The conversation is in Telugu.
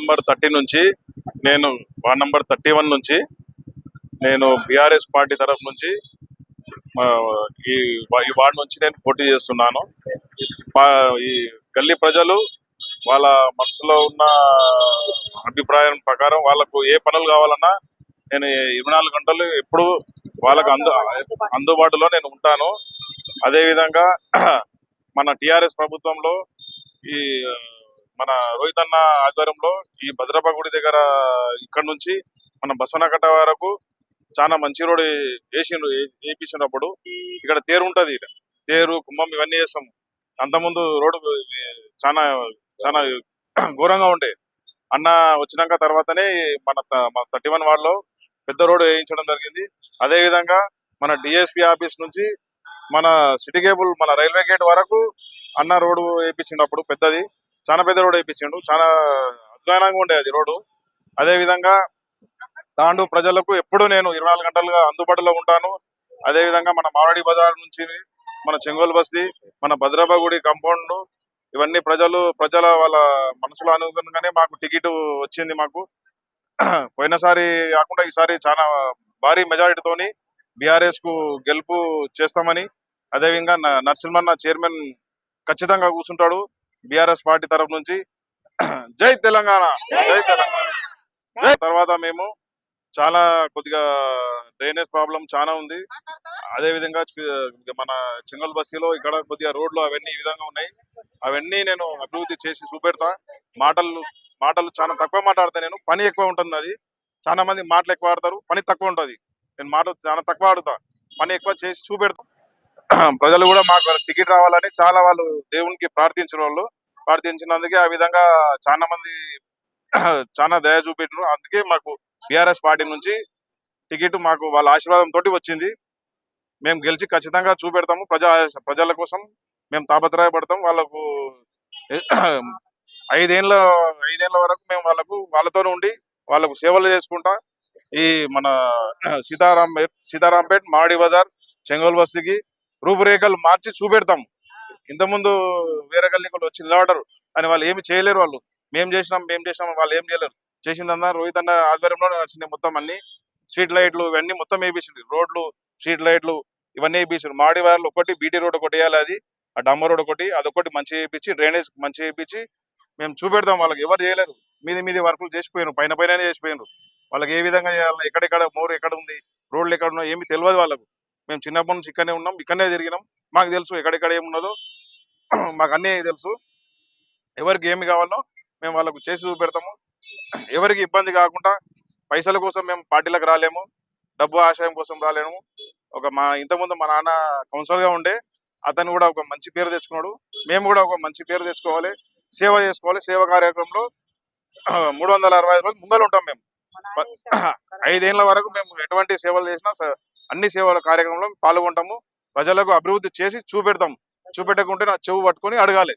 నంబర్ థర్టీ నుంచి నేను వార్డ్ నంబర్ థర్టీ వన్ నుంచి నేను బీఆర్ఎస్ పార్టీ తరఫు నుంచి ఈ ఈ వార్డు నుంచి నేను పోటీ చేస్తున్నాను. ఈ గల్లీ ప్రజలు వాళ్ళ మనసులో ఉన్న అభిప్రాయం ప్రకారం వాళ్ళకు ఏ పనులు కావాలన్నా నేను ఇరవై నాలుగు గంటలు ఎప్పుడు వాళ్ళకు అందు అందుబాటులో నేను ఉంటాను. అదే విధంగా మన టిఆర్ఎస్ ప్రభుత్వంలో ఈ మన రోహిత్ అన్న ఆధ్వర్యంలో ఈ భద్రప గుడి దగ్గర ఇక్కడ నుంచి మన బసవనకట్ట వరకు చాలా మంచి రోడ్ వేసిండ్రు వేయించినప్పుడు ఇక్కడ తేరు ఉంటది తేరు కుంభం ఇవన్నీ వేస్తాం. అంతకుముందు రోడ్డు చాలా చాలా ఘోరంగా ఉండే. అన్న వచ్చినాక తర్వాతనే మన థర్టీ వన్ వార్డులో పెద్ద రోడ్డు వేయించడం జరిగింది. అదే విధంగా మన డిఎస్పి ఆఫీస్ నుంచి మన సిటీ కేబుల్ మన రైల్వే గేట్ వరకు అన్న రోడ్డు వేయించినప్పుడు పెద్దది. చాలా పెద్ద రోడ్ వేయించిండు చాలా అధ్వానంగా ఉండే అది రోడ్డు. అదే విధంగా తాండు ప్రజలకు ఎప్పుడు నేను ఇరవై నాలుగు గంటలుగా అందుబాటులో ఉంటాను. అదే విధంగా మన మారడి బజార్ నుంచి మన చెంగోల్ బస్తీ మన భద్రాబాగుడి కాంపౌండ్ ఇవన్నీ ప్రజలు ప్రజల వాళ్ళ మనసులో అనుగుణంగానే మాకు టికెట్ వచ్చింది మాకు. పోయినసారి కాకుండా ఈసారి చాలా భారీ మెజారిటీతోని బీఆర్ఎస్కు గెలుపు చేస్తామని అదేవిధంగా నరసింహన్న చైర్మన్ ఖచ్చితంగా కూర్చుంటాడు. బీఆర్ఎస్ పార్టీ తరఫు నుంచి జై తెలంగాణ. జై తెలంగాణ. తర్వాత మేము చాలా కొద్దిగా డ్రైనేజ్ ప్రాబ్లం చాలా ఉంది. అదే విధంగా మన చింగల్ బస్తీలో ఇక్కడ కొద్దిగా రోడ్లు అవన్నీ ఈ విధంగా ఉన్నాయి. అవన్నీ నేను అభివృద్ధి చేసి చూపెడతా. మాటలు మాటలు చాలా తక్కువ మాట్లాడతా నేను. పని ఎక్కువ ఉంటుంది అది చాలా మంది మాటలు ఎక్కువ ఆడతారు. పని తక్కువ ఉంటది. నేను మాటలు చాలా తక్కువ ఆడుతా. పని ఎక్కువ చేసి చూపెడతా. ప్రజలు కూడా మాకు టికెట్ రావాలని చాలా వాళ్ళు దేవునికి ప్రార్థించిన వాళ్ళు. ప్రార్థించినందుకే ఆ విధంగా చాలా మంది చాలా దయ చూపెట్టారు అందుకే మాకు బీఆర్ఎస్ పార్టీ నుంచి టికెట్ మాకు వాళ్ళ ఆశీర్వాదం తోటి వచ్చింది. మేము గెలిచి ఖచ్చితంగా చూపెడతాము. ప్రజా ప్రజల కోసం మేము తాపత్రయపడతాం. వాళ్ళకు ఐదేళ్ళ ఐదేళ్ళ వరకు మేము వాళ్ళకు వాళ్ళతోనే ఉండి వాళ్ళకు సేవలు చేసుకుంటా ఈ మన సీతారాం సీతారాంపేట్ మాడి బజార్ చెంగోల్ బస్తీకి రూపురేఖలు మార్చి చూపెడతాం. ఇంతకుముందు వేరే గల్లీకులు వచ్చి నిలబడరు అని వాళ్ళు ఏమి చేయలేరు వాళ్ళు. మేము చేసినాం మేము చేసినాం వాళ్ళు ఏం చేయలేరు. చేసిందన్నా రోహిత్ అన్న ఆధ్వర్యంలో నడిచినాయి మొత్తం అన్ని. స్ట్రీట్ లైట్లు ఇవన్నీ మొత్తం వేయించింది రోడ్లు స్ట్రీట్ లైట్లు ఇవన్నీ వేయించారు మాడి వైర్లు ఒకటి బీటీ రోడ్ ఒకటి వేయాలి అది. ఆ డమ్మర్ రోడ్ ఒకటి అదొకటి మంచి వేయించి డ్రైనేజ్ మంచి వేయించి మేము చూపెడతాం. వాళ్ళకి ఎవరు చేయలేరు. మీది మీది వర్కులు చేసిపోయారు పైన పైన చేసిపోయినారు వాళ్ళకి ఏ విధంగా చేయాలి ఎక్కడెక్కడ మోరు ఎక్కడ ఉంది రోడ్లు ఎక్కడ ఉన్నాయో ఏమి తెలియదు వాళ్ళకు. మేము చిన్నప్పటి నుంచి ఇక్కడనే ఉన్నాం ఇక్కడనే తిరిగినాం. మాకు తెలుసు ఎక్కడెక్కడ ఏమున్నదో మాకు అన్నీ తెలుసు. ఎవరికి ఏమి కావాలో మేము వాళ్ళకు చేసి చూపెడతాము. ఎవరికి ఇబ్బంది కాకుండా పైసల కోసం మేము పార్టీలకు రాలేము డబ్బు ఆశయం కోసం రాలేము. ఒక మా ఇంతకుముందు మా నాన్న కౌన్సిలర్గా ఉండే అతను కూడా ఒక మంచి పేరు తెచ్చుకున్నాడు. మేము కూడా ఒక మంచి పేరు తెచ్చుకోవాలి సేవ చేసుకోవాలి. సేవ కార్యక్రమంలో మూడు వందల అరవై ఐదు రోజులు ముందర ఉంటాం మేము. ఐదేళ్ళ వరకు మేము ఎటువంటి సేవలు చేసినా అన్ని సేవల కార్యక్రమంలో పాల్గొంటాము. ప్రజలకు అభివృద్ధి చేసి చూపెడతాం. చూపెట్టకుంటే నా చెవు పట్టుకొని అడగాలి.